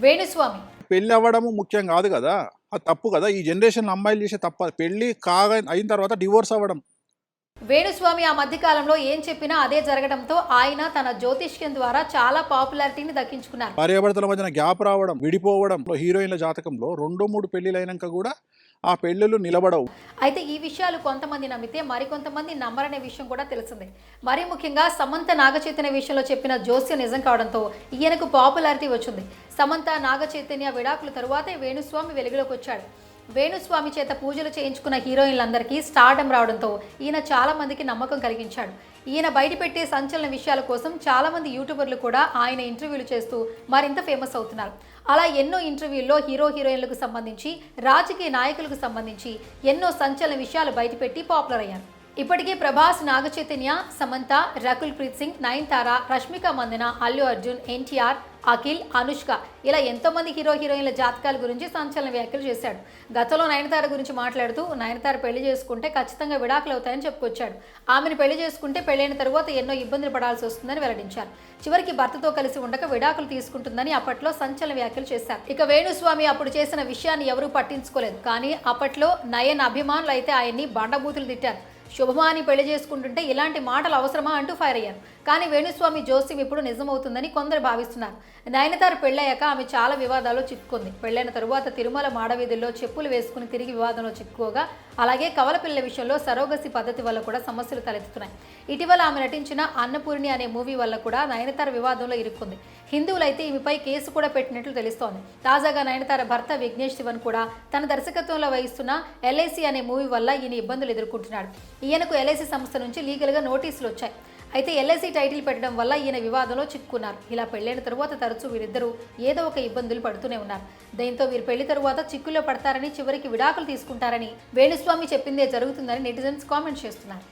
వేణుస్వామి. పెళ్ళి అవ్వడము ముఖ్యం కాదు కదా? అది తప్పు కదా? ఈ జనరేషన్ అమ్మాయిలు చేసే తప్ప పెళ్ళి కాగా అయిన తర్వాత డివోర్స్ అవ్వడం. వేణుస్వామి ఆ మధ్యకాలంలో ఏం చెప్పినా అదే జరగడంతో ఆయన తన జ్యోతిష్యం ద్వారా చాలా పాపులారిటీని దక్కించుకున్నారు. భార్యాభర్తల మధ్యన గ్యాప్ రావడం విడిపోవడం. హీరోయిన్ల జాతకంలో రెండు మూడు పెళ్ళిలు అయినాక కూడా ఆ పెళ్ళిళ్ళు నిలబడవు. అయితే ఈ విషయాలు కొంతమంది నమ్మితే మరికొంతమంది నమ్మరనే విషయం కూడా తెలిసిందే. మరీ ముఖ్యంగా సమంత నాగచైతన్య విషయంలో చెప్పిన జోస్యం నిజం కావడంతో ఈయనకు పాపులారిటీ వచ్చింది. సమంత నాగచైతన్య విడాకుల తరువాతే వేణుస్వామి వెలుగులోకి వచ్చాడు. వేణుస్వామి చేత పూజలు చేయించుకున్న హీరోయిన్లందరికీ స్టార్డమ్ రావడంతో ఈయన చాలామందికి నమ్మకం కలిగించాడు. ఈయన బయటపెట్టే సంచలన విషయాల కోసం చాలామంది యూట్యూబర్లు కూడా ఆయన ఇంటర్వ్యూలు చేస్తూ మరింత ఫేమస్ అవుతున్నారు. అలా ఎన్నో ఇంటర్వ్యూల్లో హీరో హీరోయిన్లకు సంబంధించి రాజకీయ నాయకులకు సంబంధించి ఎన్నో సంచలన విషయాలు బయటపెట్టి పాపులర్ అయ్యారు. ఇప్పటికే ప్రభాస్ నాగచైతన్య సమంత రకుల్ ప్రీత్ సింగ్ నయన్తార రష్మిక మందన అల్లు అర్జున్ ఎన్టీఆర్ అఖిల్ అనుష్క ఇలా ఎంతోమంది హీరో హీరోయిన్ల జాతకాల గురించి సంచలన వ్యాఖ్యలు చేశాడు. గతంలో నయనతార గురించి మాట్లాడుతూ నయనతార పెళ్ళి చేసుకుంటే ఖచ్చితంగా విడాకులు అవుతాయని చెప్పుకొచ్చాడు. ఆమెను పెళ్ళి చేసుకుంటే పెళ్ళైన తర్వాత ఎన్నో ఇబ్బందులు పడాల్సి వస్తుందని వెల్లడించారు. చివరికి భర్తతో కలిసి ఉండక విడాకులు తీసుకుంటుందని అప్పట్లో సంచలన వ్యాఖ్యలు చేశారు. ఇక వేణుస్వామి అప్పుడు చేసిన విషయాన్ని ఎవరూ పట్టించుకోలేదు. కానీ అప్పట్లో నయన్ అభిమానులు అయితే ఆయన్ని బండబూతులు తిట్టారు. శుభమాని పెళ్ళి చేసుకుంటుంటే ఇలాంటి మాటలు అవసరమా అంటూ ఫైర్ అయ్యాను. కానీ వేణుస్వామి జోస్యం ఇప్పుడు నిజమవుతుందని కొందరు భావిస్తున్నారు. నయనతార పెళ్ళయ్యాక ఆమె చాలా వివాదాల్లో చిక్కుకుంది. పెళ్ళైన తరువాత తిరుమల మాడవీధుల్లో చెప్పులు వేసుకుని తిరిగి వివాదంలో చిక్కుకోగా అలాగే కవల పిల్ల విషయంలో సరోగసి పద్ధతి వల్ల కూడా సమస్యలు తలెత్తుతున్నాయి. ఇటీవల ఆమె నటించిన అన్నపూర్ణి అనే మూవీ వల్ల కూడా నయనతార వివాదంలో ఇరుక్కుంది. హిందువులైతే ఈమెపై కేసు కూడా పెట్టినట్లు తెలుస్తోంది. తాజాగా నయనతార భర్త విఘ్నేష్ శివన్ కూడా తన దర్శకత్వంలో వహిస్తున్న ఎల్ఐసి అనే మూవీ వల్ల ఈయన ఇబ్బందులు ఎదుర్కొంటున్నాడు. ఈయనకు ఎల్ఐసి సంస్థ నుంచి లీగల్గా నోటీసులు వచ్చాయి. అయితే ఎల్ఐసి టైటిల్ పెట్టడం వల్ల ఈయన వివాదంలో చిక్కుకున్నారు. ఇలా పెళ్ళైన తరువాత తరచూ వీరిద్దరూ ఏదో ఒక ఇబ్బందులు పడుతూనే ఉన్నారు. దీంతో వీరు పెళ్ళి తరువాత చిక్కుల్లో పడతారని చివరికి విడాకులు తీసుకుంటారని వేణుస్వామి చెప్పిందే జరుగుతుందని నెటిజన్స్ కామెంట్ చేస్తున్నారు.